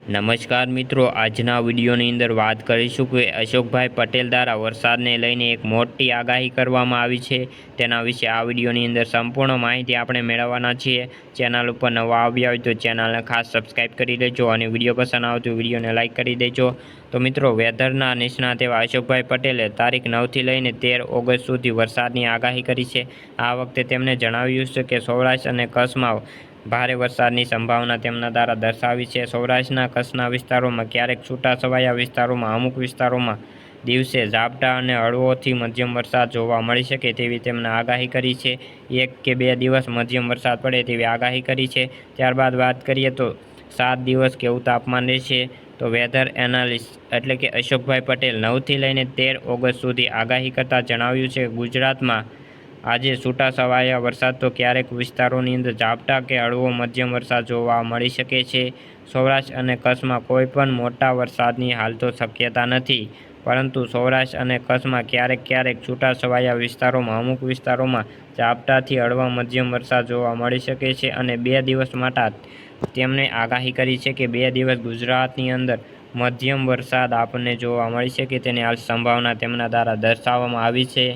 નમસ્કાર મિત્રો, આજના વિડીયોની અંદર વાત કરીશું કે અશોકભાઈ પટેલ દ્વારા વરસાદને લઈને એક મોટી આગાહી કરવામાં આવી છે. તેના વિશે આ વિડીયોની અંદર સંપૂર્ણ માહિતી આપણે મેળવવાના છીએ. ચેનલ ઉપર નવા આવ્યા હોય તો ચેનલને ખાસ સબસ્ક્રાઈબ કરી દેજો અને વીડિયો પસંદ આવે વિડીયોને લાઇક કરી દેજો. તો મિત્રો, વેધરના નિષ્ણાત એવા અશોકભાઈ પટેલે તારીખ નવથી લઈને તેર ઓગસ્ટ સુધી વરસાદની આગાહી કરી છે. આ વખતે તેમણે જણાવ્યું છે કે સૌરાષ્ટ્ર અને કચ્છમાં ભારે વરસાદની સંભાવના તેમના દ્વારા દર્શાવી છે. સૌરાષ્ટ્રના કચ્છના વિસ્તારોમાં ક્યારેક છૂટાછવાયા વિસ્તારોમાં, અમુક વિસ્તારોમાં દિવસે ઝાપટા અને હળવોથી મધ્યમ વરસાદ જોવા મળી શકે તેવી તેમણે આગાહી કરી છે. એક કે બે દિવસ મધ્યમ વરસાદ પડે તેવી આગાહી કરી છે. ત્યારબાદ વાત કરીએ તો સાત દિવસ કેવું તાપમાન રહેશે? તો વેધર એનાલિસ્ટ એટલે કે અશોકભાઈ પટેલ નવથી લઈને તેર ઓગસ્ટ સુધી આગાહી કરતાં જણાવ્યું છે. ગુજરાતમાં આજે છૂટા છવાયા વરસાદ તો ક્યારેક વિસ્તારોની અંદર ઝાપટા કે હળવો મધ્યમ વરસાદ જોવા મળી શકે છે. સૌરાષ્ટ્ર અને કચ્છમાં કોઈ પણ મોટા વરસાદની હાલ તો શક્યતા નથી. પરંતુ સૌરાષ્ટ્ર અને કચ્છમાં ક્યારેક ક્યારેક છૂટાછવાયા વિસ્તારોમાં, અમુક વિસ્તારોમાં ઝાપટાથી હળવા મધ્યમ વરસાદ જોવા મળી શકે છે અને બે દિવસ માટે તેમણે આગાહી કરી છે કે બે દિવસ ગુજરાતની અંદર મધ્યમ વરસાદ આપણને જોવા મળી શકે તેની હાલ સંભાવના તેમના દ્વારા દર્શાવવામાં આવી છે.